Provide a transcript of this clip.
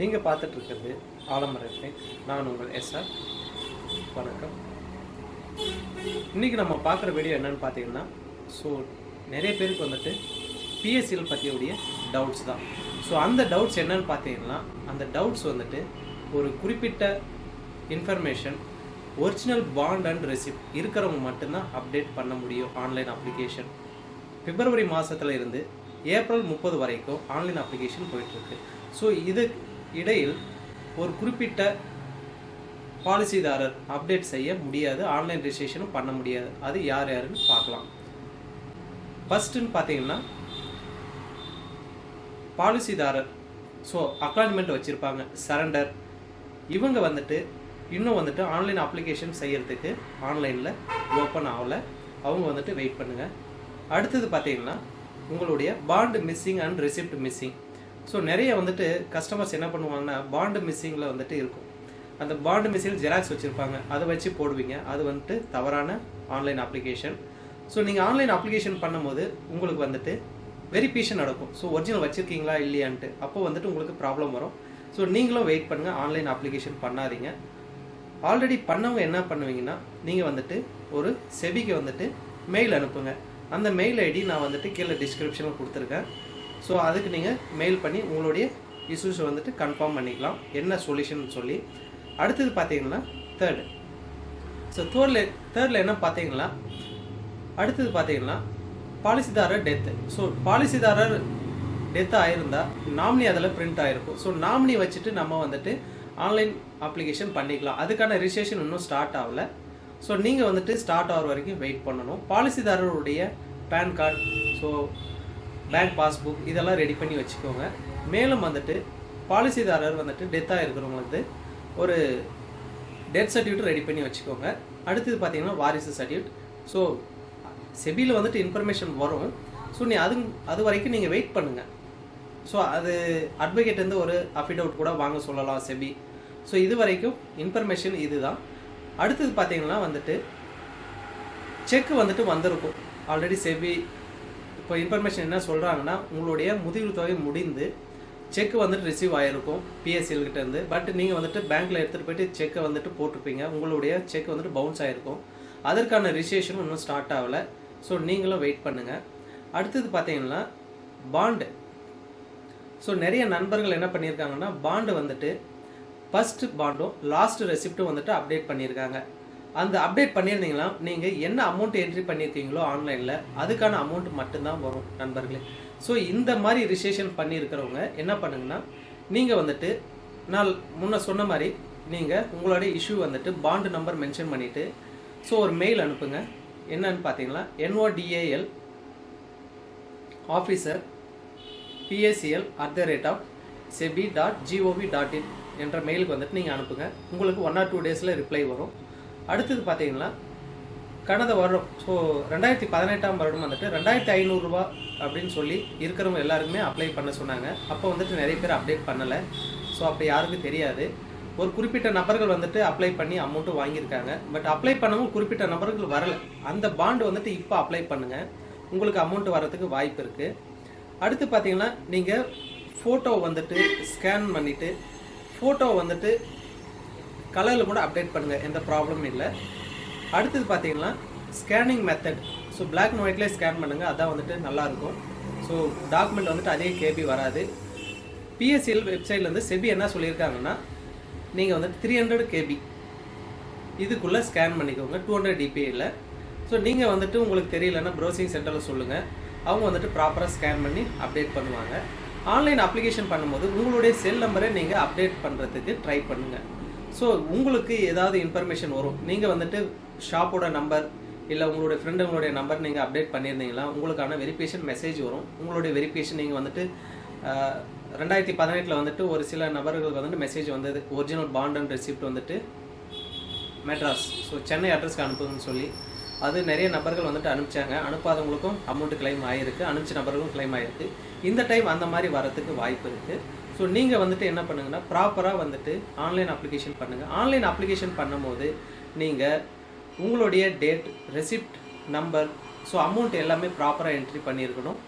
நீங்கள் பார்த்துட்டு இருக்கிறது ஆலமரத்தை நான் உங்கள் எஸ்ஆர் வணக்கம். இன்றைக்கி நம்ம பார்க்குற வீடியோ என்னன்னு பார்த்தீங்கன்னா ஸோ நிறைய பேருக்கு வந்துட்டு பிஎஸ்சியில் பற்றியுடைய டவுட்ஸ் தான். ஸோ அந்த டவுட்ஸ் என்னன்னு பார்த்தீங்கன்னா அந்த டவுட்ஸ் வந்துட்டு ஒரு குறிப்பிட்ட information original bond and receipt இருக்கிறவங்க மட்டும்தான் அப்டேட் பண்ண முடியும் ஆன்லைன் அப்ளிகேஷன் பிப்ரவரி மாதத்துல இருந்து ஏப்ரல் முப்பது வரைக்கும் ஆன்லைன் அப்ளிகேஷன் போயிட்டுருக்கு. ஸோ இது இடையில் ஒரு குறிப்பிட்ட பாலிசிதாரர் அப்டேட் செய்ய முடியாது. ஆன்லைன் ரிஜிஸ்ட்ரேஷனும் பண்ண முடியாது. அது யார் யாருன்னு பார்க்கலாம். ஃபஸ்ட்டுன்னு பார்த்தீங்கன்னா பாலிசிதாரர் ஸோ அக்காயின்மெண்ட் வச்சுருப்பாங்க. சரண்டர் இவங்க வந்துட்டு இன்னும் வந்துட்டு ஆன்லைன் அப்ளிகேஷன் செய்கிறதுக்கு ஆன்லைனில் ஓப்பன் ஆகலை. அவங்க வந்துட்டு வெயிட் பண்ணுங்கள் அடுத்தது பார்த்தீங்கன்னா உங்களுடைய bond missing and receipt missing so நிறைய வந்துட்டு கஸ்டமர்ஸ் என்ன பண்ணுவாங்கன்னா பாண்டு மிஸ்ஸிங்கில் வந்துட்டு இருக்கும். அந்த பாண்டு மிஸ்ஸிங் ஜெராக்ஸ் வச்சுருப்பாங்க. அதை வச்சு போடுவீங்க. அது வந்துட்டு தவறான ஆன்லைன் அப்ளிகேஷன் ஸோ நீங்கள் ஆன்லைன் அப்ளிகேஷன் பண்ணும்போது உங்களுக்கு வந்துட்டு வெரிஃபிகேஷன் நடக்கும். ஸோ ஒரிஜினல் வச்சுருக்கீங்களா இல்லையான்ட்டு. அப்போ வந்துட்டு உங்களுக்கு ப்ராப்ளம் வரும். ஸோ நீங்களும் வெயிட் பண்ணுங்கள் ஆன்லைன் அப்ளிகேஷன் பண்ணாதீங்க. ஆல்ரெடி பண்ணவங்க என்ன பண்ணுவீங்கன்னா நீங்கள் வந்துட்டு ஒரு செபிக்கு வந்துட்டு மெயில் அனுப்புங்க. அந்த மெயில் ஐடி நான் வந்துட்டு கீழே டிஸ்கிரிப்ஷனில் கொடுத்துருக்கேன். ஸோ அதுக்கு நீங்கள் மெயில் பண்ணி உங்களுடைய இஷ்யூஸை வந்துட்டு கன்ஃபார்ம் பண்ணிக்கலாம். என்ன சொல்யூஷன் சொல்லி. அடுத்தது பார்த்தீங்கன்னா தேர்டு ஸோ தேர்டில் தேர்டில் என்ன பார்த்தீங்கன்னா அடுத்தது பார்த்தீங்கன்னா பாலிசிதாரர் டெத்து ஸோ பாலிசிதாரர் டெத் ஆயிருந்தால் நாமினி அதில் பிரிண்ட் ஆகிருக்கும் ஸோ நாமினி வச்சுட்டு நம்ம வந்துட்டு ஆன்லைன் அப்ளிகேஷன் பண்ணிக்கலாம். அதுக்கான ரிஜிஸ்ட்ரேஷன் இன்னும் ஸ்டார்ட் ஆகல. ஸோ நீங்கள் வந்துட்டு ஸ்டார்ட் ஆகிற வரைக்கும் வெயிட் பண்ணணும். பாலிசிதாரருடைய PAN card so bank passbook இதெல்லாம் ரெடி பண்ணி வச்சுக்கோங்க. மேலும் வந்துட்டு பாலிசிதாரர் வந்துட்டு டெத்தாக இருக்கிறவங்களுக்கு ஒரு டெத் சர்டிஃபிகேட் ரெடி பண்ணி வச்சுக்கோங்க. அடுத்தது பார்த்தீங்கன்னா வாரிசு சர்டிஃபிகேட். ஸோ செபியில் வந்துட்டு இன்ஃபர்மேஷன் வரும். ஸோ நீ அது அது வரைக்கும் நீங்கள் வெயிட் பண்ணுங்கள் ஸோ அது அட்வொகேட்லேருந்து ஒரு அஃபிடவுட் கூட வாங்க சொல்லலாம் செபி. ஸோ இது வரைக்கும் இன்ஃபர்மேஷன் இதுதான். அடுத்தது பார்த்தீங்கன்னா வந்துட்டு செக் வந்துட்டு வந்திருக்கும். ஆல்ரெடி செபி இப்போ இன்ஃபர்மேஷன் என்ன சொல்கிறாங்கன்னா உங்களுடைய முதிர்வு தொகை முடிந்து செக் வந்துட்டு ரிசீவ் ஆகிருக்கும் பிஎஸ்சியில்கிட்டேருந்து பட் நீங்கள் வந்துட்டு பேங்க்கில் எடுத்துகிட்டு போயிட்டு செக்கை வந்துட்டு போட்டிருப்பீங்க. உங்களுடைய செக் வந்துட்டு பவுன்ஸ் ஆகிருக்கும் அதற்கான ரிஜிஸ்ட்ரேஷனும் இன்னும் ஸ்டார்ட் ஆகலை. ஸோ நீங்களும் வெயிட் பண்ணுங்கள் அடுத்தது பார்த்தீங்கன்னா பாண்டு ஸோ நிறைய நண்பர்கள் என்ன பண்ணியிருக்காங்கன்னா பாண்டு வந்துட்டு ஃபஸ்ட்டு பாண்டும் லாஸ்ட் ரெசிப்ட்டும் வந்துட்டு அப்டேட் பண்ணியிருக்காங்க. அந்த அப்டேட் பண்ணியிருந்தீங்கன்னா நீங்கள் என்ன அமௌண்ட் என்ட்ரி பண்ணியிருக்கீங்களோ ஆன்லைனில் அதுக்கான அமௌண்ட் மட்டும்தான் வரும் நண்பர்களே. ஸோ இந்த மாதிரி ரிஜிஸ்ட்ரேஷன் பண்ணியிருக்கிறவங்க என்ன பண்ணுங்கன்னா நீங்கள் வந்துட்டு நான் முன்ன சொன்ன மாதிரி நீங்கள் உங்களுடைய இஷ்யூ வந்துட்டு பாண்டு நம்பர் மென்ஷன் பண்ணிவிட்டு ஸோ ஒரு மெயில் அனுப்புங்க. என்னன்னு பார்த்தீங்கன்னா NODAL officer PSCL at the rate of SEBI dot gov dot in என்ற மெயிலுக்கு வந்துட்டு நீங்கள் அனுப்புங்க. உங்களுக்கு ஒன் ஆர் டூ டேஸில் ரிப்ளை வரும். அடுத்தது பார்த்தீங்கன்னா கடந்த வருடம் ஸோ ரெண்டாயிரத்தி பதினெட்டாம் வருடம் வந்துட்டு ரெண்டாயிரத்தி ஐநூறுரூவா அப்படின்னு சொல்லி இருக்கிறவங்க எல்லாருக்குமே அப்ளை பண்ண சொன்னாங்க. அப்போ வந்துட்டு நிறைய பேர் அப்டேட் பண்ணலை. ஸோ அப்போ யாருக்கும் தெரியாது. ஒரு குறிப்பிட்ட நபர்கள் வந்துட்டு அப்ளை பண்ணி அமௌண்ட்டும் வாங்கியிருக்காங்க. பட் அப்ளை பண்ணவும் குறிப்பிட்ட நபர்கள் வரல. அந்த பாண்டு வந்துட்டு இப்போ அப்ளை பண்ணுங்கள் உங்களுக்கு அமௌண்ட் வரத்துக்கு வாய்ப்பு இருக்குது அடுத்து பார்த்தீங்கன்னா நீங்கள் ஃபோட்டோ வந்துட்டு ஸ்கேன் பண்ணிவிட்டு ஃபோட்டோ வந்துட்டு கலரில் கூட அப்டேட் பண்ணுங்கள் எந்த ப்ராப்ளமும் இல்லை. அடுத்தது பார்த்தீங்கன்னா scanning method so black and ஒயிட்லேயே scan பண்ணுங்கள் அதான் வந்துட்டு நல்லாயிருக்கும் ஸோ டாக்குமெண்ட் வந்துட்டு அதே கேபி வராது. பிஎஸ்சிஎல் வெப்சைட்லேருந்து செபி என்ன சொல்லியிருக்காங்கன்னா நீங்கள் வந்துட்டு த்ரீ ஹண்ட்ரட் கேபி இதுக்குள்ளே ஸ்கேன் பண்ணிக்கோங்க டூ ஹண்ட்ரட் டிபிஐயில் ஸோ நீங்கள் வந்துட்டு உங்களுக்கு தெரியலன்னா ப்ரௌசிங் சென்டரில் சொல்லுங்கள் அவங்க வந்துட்டு ப்ராப்பராக ஸ்கேன் பண்ணி அப்டேட் பண்ணுவாங்க. ஆன்லைன் அப்ளிகேஷன் பண்ணும்போது உங்களுடைய செல் நம்பரை நீங்கள் அப்டேட் பண்ணுறதுக்கு ட்ரை பண்ணுங்கள் ஸோ உங்களுக்கு ஏதாவது இன்ஃபர்மேஷன் வரும். நீங்கள் வந்துட்டு ஷாப்போட நம்பர் இல்லை உங்களுடைய ஃப்ரெண்டுங்களுடைய நம்பர் நீங்கள் அப்டேட் பண்ணியிருந்தீங்களா உங்களுக்கான வெரிஃபிகேஷன் மெசேஜ் வரும். உங்களுடைய வெரிஃபிகேஷன் நீங்கள் வந்துட்டு ரெண்டாயிரத்தி பதினெட்டில் வந்துட்டு ஒரு சில நபர்களுக்கு வந்துட்டு மெசேஜ் வந்தது. ஒரிஜினல் பாண்ட் அண்ட் ரெசிப்ட் வந்துட்டு மெட்ராஸ் ஸோ சென்னை அட்ரஸ்க்கு அனுப்புங்கன்னு சொல்லி அது நிறைய நபர்கள் வந்துட்டு அனுப்பிச்சாங்க. அனுப்பாதவங்களுக்கும் அமௌண்ட் கிளைம் ஆகிருக்கு அனுப்பிச்ச நபர்களும் கிளைம் ஆகிருக்கு இந்த டைம் அந்த மாதிரி வரதுக்கு வாய்ப்பு இருக்குது ஸோ நீங்கள் வந்துட்டு என்ன பண்ணுங்கன்னா ப்ராப்பராக வந்துட்டு ஆன்லைன் அப்ளிகேஷன் பண்ணுங்கள் ஆன்லைன் அப்ளிகேஷன் பண்ணும்போது நீங்கள் உங்களுடைய date receipt number so amount எல்லாமே ப்ராப்பராக என்ட்ரி பண்ணியிருக்கணும்.